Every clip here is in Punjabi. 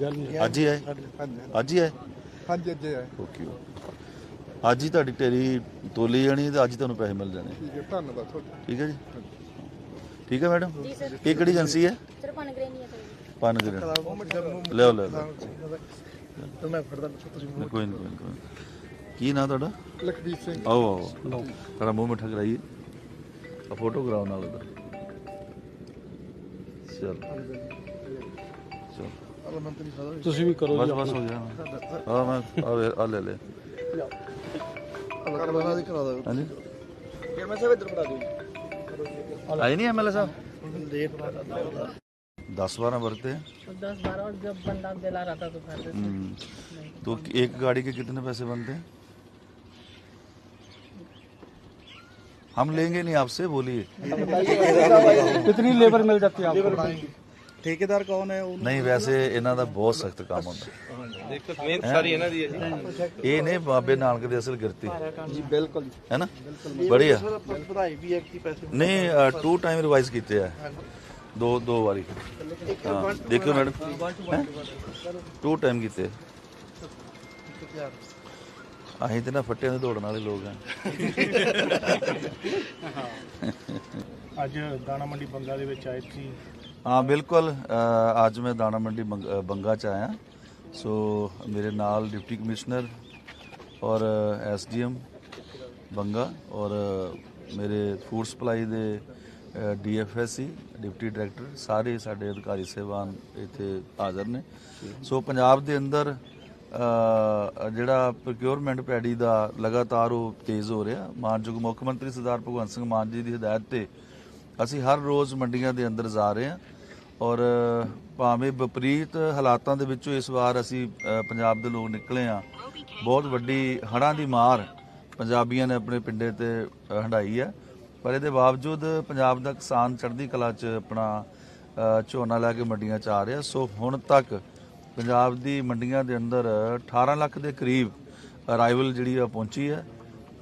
ਗੱਲ ਨਹੀਂ ਅੱਜ ਹੀ ਆਏ? ਹਾਂਜੀ ਅੱਜ ਹੀ ਆਏ? ਹਾਂਜੀ ਅੱਜ ਆਏ। ਓਕੇ ਅੱਜ ਹੀ ਤੁਹਾਡੀ ਢੇਰੀ ਤੋਲੀ ਜਾਣੀ ਹੈ ਤੇ ਅੱਜ ਹੀ ਤੁਹਾਨੂੰ ਪੈਸੇ ਮਿਲ ਜਾਣੇ। ਠੀਕ ਹੈ ਧੰਨਵਾਦ ਤੁਹਾਡਾ। ਠੀਕ ਹੈ ਜੀ? ਠੀਕ ਹੈ ਮੈਡਮ? ਇਹ ਕਿਹੜੀ ਏਜੰਸੀ ਹੈ? ਸਿਰਫ ਅਨਗ੍ਰੇਨੀ ਹੈ ਸਰ। ਪਾਨਗਰ ਲਿਓ ਲੈ ਲਓ ਮੈਂ ਫੜਦਾ ਤੁਸੀਂ ਨਹੀਂ, ਕੋਈ ਨਹੀਂ ਕੋਈ ਕੀ ਨਾਂ ਤੁਹਾਡਾ? ਲਖਬੀਰ ਸਿੰਘ। ਆਓ ਆਓ ਤੁਹਾਡਾ ਮੂੰਹ ਮਿੱਠਾ ਕਰਾਈਏ। ਆ ਫੋਟੋ ਕਰਾਓ ਨਾਲ ਚਲ। ਚਲ। ਤੁਸੀਂ ਵੀ ਕਰੋ ਬਸ ਜੀ ਬਸ ਹੋ ਗਿਆ ਆ ਮੈਂ ਆ ਵੇ- ਆ ਲੈ ਲੈ ਅਲਾ ਕਰਵਾਣਾ ਦੀ ਕਰਾ ਦੋ ਹਾਂਜੀ ਫਿਰ ਮੈਂ ਸਭ ਇੱਧਰ ਫੜਾ ਦਿਓ ਆਏ ਨਹੀਂ ਐਮਐਲਏ ਸਾਹਿਬ 10 12 भरते हैं दस बारह और जब बंदा दिला रहा था तो फिर हम्म, तो एक गाड़ी के कितने पैसे बनते हैं हम लेंगे नहीं आपसे बोलिए कितनी लेबर मिल जाती है आपको ਠੇਕੇਦਾਰ ਕੌਣ ਹੈ? ਉਹ ਨਹੀਂ ਵੈਸੇ ਇਹਨਾਂ ਦਾ ਬਹੁਤ ਸਖਤ ਕੰਮ ਹੁੰਦਾ। ਦੇਖੋ ਮਿਹਨਤ ਸਾਰੀ ਇਹਨਾਂ ਦੀ ਹੈ ਇਹ ਨੇ ਬਾਬੇ ਨਾਨਕ ਦੇ ਅਸਲ ਗਿਰਤੀ ਜੀ ਬਿਲਕੁਲ ਹੈ ਨਾ? ਬੜੀਆ। ਵਧਾਈ ਵੀ ਹੈ ਕਿ ਪੈਸੇ ਨਹੀਂ ਟੂ ਟਾਈਮ ਰਿਵਾਈਜ਼ ਕੀਤੇ ਆ। ਦੋ ਦੋ ਵਾਰੀ। ਹਾਂ ਦੇਖਿਓ ਮੈਡਮ। ਟੂ ਟਾਈਮ ਕੀਤੇ। ਅਸੀਂ ਤੇ ਨਾ ਫੱਟਿਆਂ ਦੇ ਦੌੜਨ ਵਾਲੇ ਲੋਕ ਆ। ਅੱਜ ਦਾਣਾ ਮੰਡੀ ਬੰਗਾ ਦੇ ਵਿੱਚ ਆਏ ਸੀ। ਹਾਂ, ਬਿਲਕੁਲ ਅੱਜ ਮੈਂ ਦਾਣਾ ਮੰਡੀ ਬੰਗ- ਬੰਗਾ ਚ ਆਇਆ। ਸੋ, ਮੇਰੇ ਨਾਲ ਡਿਪਟੀ ਕਮਿਸ਼ਨਰ ਔਰ ਐਸਡੀਐਮ ਬੰਗਾ ਔਰ ਮੇਰੇ ਫੂਡ ਸਪਲਾਈ ਦੇ ਡੀਐਫਐਸਸੀ ਡਿਪਟੀ ਡਾਇਰੈਕਟਰ, ਸਾਰੇ ਸਾਡੇ ਅਧਿਕਾਰੀ ਸਹਿਬਾਨ ਇੱਥੇ ਹਾਜ਼ਰ ਨੇ। ਸੋ, ਪੰਜਾਬ ਦੇ ਅੰਦਰ ਜਿਹੜਾ ਪ੍ਰੋਕਿਉਰਮੈਂਟ ਪੈਡੀ ਦਾ ਲਗਾਤਾਰ ਉਹ ਤੇਜ਼ ਹੋ ਰਿਹਾ। ਮਾਨਯੋਗ ਮੁੱਖ ਮੰਤਰੀ ਸਰਦਾਰ ਭਗਵੰਤ ਸਿੰਘ ਮਾਨ ਜੀ ਦੀ ਹਦਾਇਤ ਤੇ ਅਸੀਂ ਹਰ ਰੋਜ਼ ਮੰਡੀਆਂ ਦੇ ਅੰਦਰ ਜਾ ਰਹੇ ਹਾਂ ਔਰ ਭਾਵੇਂ ਵਿਪਰੀਤ ਹਾਲਾਤਾਂ ਦੇ ਵਿੱਚੋਂ ਇਸ ਵਾਰ ਅਸੀਂ ਪੰਜਾਬ ਦੇ ਲੋਕ ਨਿਕਲੇ ਆ ਬਹੁਤ ਵੱਡੀ ਹੜ੍ਹਾਂ ਦੀ ਮਾਰ ਪੰਜਾਬੀਆਂ ਨੇ ਆਪਣੇ ਪਿੰਡੇ ਤੇ ਅ, ਹੰਢਾਈ ਹੈ। ਪਰ ਇਹਦੇ ਬਾਵਜੂਦ ਪੰਜਾਬ ਦਾ ਕਿਸਾਨ ਚੜ੍ਹਦੀ ਕਲਾ 'ਚ ਆਪਣਾ ਝੋਨਾ ਲੈ ਕੇ ਮੰਡੀਆਂ 'ਚ ਆ ਰਿਹਾ। ਸੋ ਹੁਣ ਤੱਕ ਪੰਜਾਬ ਦੀ ਮੰਡੀਆਂ ਦੇ ਅੰਦਰ 18 ਲੱਖ ਦੇ ਕਰੀਬ ਅਰਾਈਵਲ ਜਿਹੜੀ ਆ ਪਹੁੰਚੀ ਹੈ।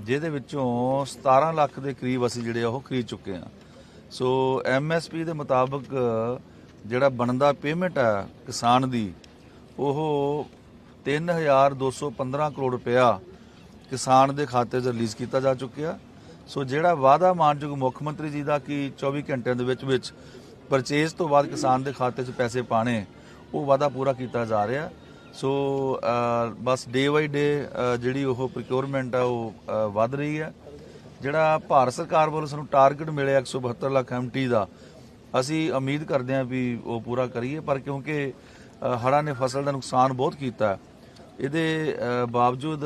ਜਿਹਦੇ ਵਿੱਚੋਂ 17 ਲੱਖ ਦੇ ਕਰੀਬ ਅਸੀਂ ਜਿਹੜੇ ਆ ਉਹ ਖਰੀਦ ਚੁੱਕੇ ਹਾਂ। ਸੋ ਐਮਐਸਪੀ ਦੇ ਮੁਤਾਬਕ ਜਿਹੜਾ ਬਣਦਾ ਪੇਮੈਂਟ ਹੈ ਕਿਸਾਨ ਦੀ, ਉਹ 3215 ਕਰੋੜ ਰੁਪਇਆ ਕਿਸਾਨ ਦੇ ਖਾਤੇ 'ਚ ਰਿਲੀਜ਼ ਕੀਤਾ ਜਾ ਚੁੱਕਿਆ। ਸੋ ਜਿਹੜਾ ਵਾਅਦਾ ਮਾਨਯੋਗ ਮੁੱਖ ਮੰਤਰੀ ਜੀ ਦਾ ਕਿ 24 ਘੰਟਿਆਂ ਦੇ ਵਿੱਚ ਵਿੱਚ ਪਰਚੇਜ਼ ਤੋਂ ਬਾਅਦ ਕਿਸਾਨ ਦੇ ਖਾਤੇ 'ਚ ਪੈਸੇ ਪਾਣੇ ਉਹ ਵਾਅਦਾ ਪੂਰਾ ਕੀਤਾ ਜਾ ਰਿਹਾ। ਸੋ ਬਸ ਡੇ ਬਾਈ ਡੇ ਜਿਹੜੀ ਉਹ ਪ੍ਰੋਕਿਉਰਮੈਂਟ ਆ, ਉਹ ਵੱਧ ਰਹੀ ਹੈ। ਜਿਹੜਾ ਭਾਰਤ ਸਰਕਾਰ ਵੱਲੋਂ ਸਾਨੂੰ ਟਾਰਗੇਟ ਮਿਲਿਆ 172 ਲੱਖ ਐਮਟੀ ਦਾ, ਅਸੀਂ ਉਮੀਦ ਕਰਦੇ ਹਾਂ ਵੀ ਉਹ ਪੂਰਾ ਕਰੀਏ, ਪਰ ਕਿਉਂਕਿ ਹੜ੍ਹਾਂ ਨੇ ਫਸਲ ਦਾ ਨੁਕਸਾਨ ਬਹੁਤ ਕੀਤਾ। ਇਹਦੇ ਬਾਵਜੂਦ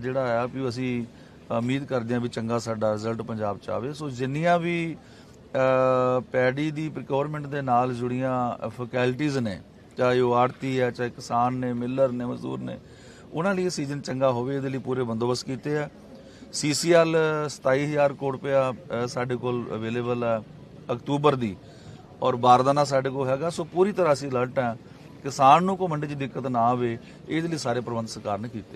ਜਿਹੜਾ ਆ ਵੀ ਅਸੀਂ ਉਮੀਦ ਕਰਦੇ ਹਾਂ ਵੀ ਚੰਗਾ ਸਾਡਾ ਰਿਜ਼ਲਟ ਪੰਜਾਬ ਚ ਆਵੇ। ਸੋ ਜਿੰਨੀਆਂ ਵੀ ਪੈਡੀ ਦੀ ਪ੍ਰੋਕਿਉਰਮੈਂਟ ਦੇ ਨਾਲ ਜੁੜੀਆਂ ਫੈਕਲਟੀਆਂ ਨੇ, ਚਾਹੇ ਉਹ ਆੜਤੀ ਹੈ, ਚਾਹੇ ਕਿਸਾਨ ਨੇ ਮਿਲਰ ਨੇ, ਮਜ਼ਦੂਰ ਨੇ, ਉਹਨਾਂ ਲਈ ਇਹ ਸੀਜ਼ਨ ਚੰਗਾ ਹੋਵੇ, ਇਹਦੇ ਲਈ ਪੂਰੇ ਬੰਦੋਬਸਤ ਕੀਤੇ ਆ। ਸੀਸੀਐਲ 27000 ਕਰੋੜ ਰੁਪਇਆ ਸਾਡੇ ਕੋਲ ਅਵੇਲੇਬਲ ਹੈ ਅਕਤੂਬਰ ਦੀ ਔਰ ਬਾਰਦਾਨਾ ਸਾਡੇ ਕੋਲ ਹੈਗਾ। ਸੋ ਪੂਰੀ ਤਰ੍ਹਾਂ ਅਸੀਂ ਅਲਰਟ ਹੈ ਕਿਸਾਨ ਨੂੰ ਕੋਈ ਮੰਡੀ 'ਚ ਦਿੱਕਤ ਨਾ ਆਵੇ, ਇਹਦੇ ਲਈ ਸਾਰੇ ਪ੍ਰਬੰਧ ਸਰਕਾਰ ਨੇ ਕੀਤੇ।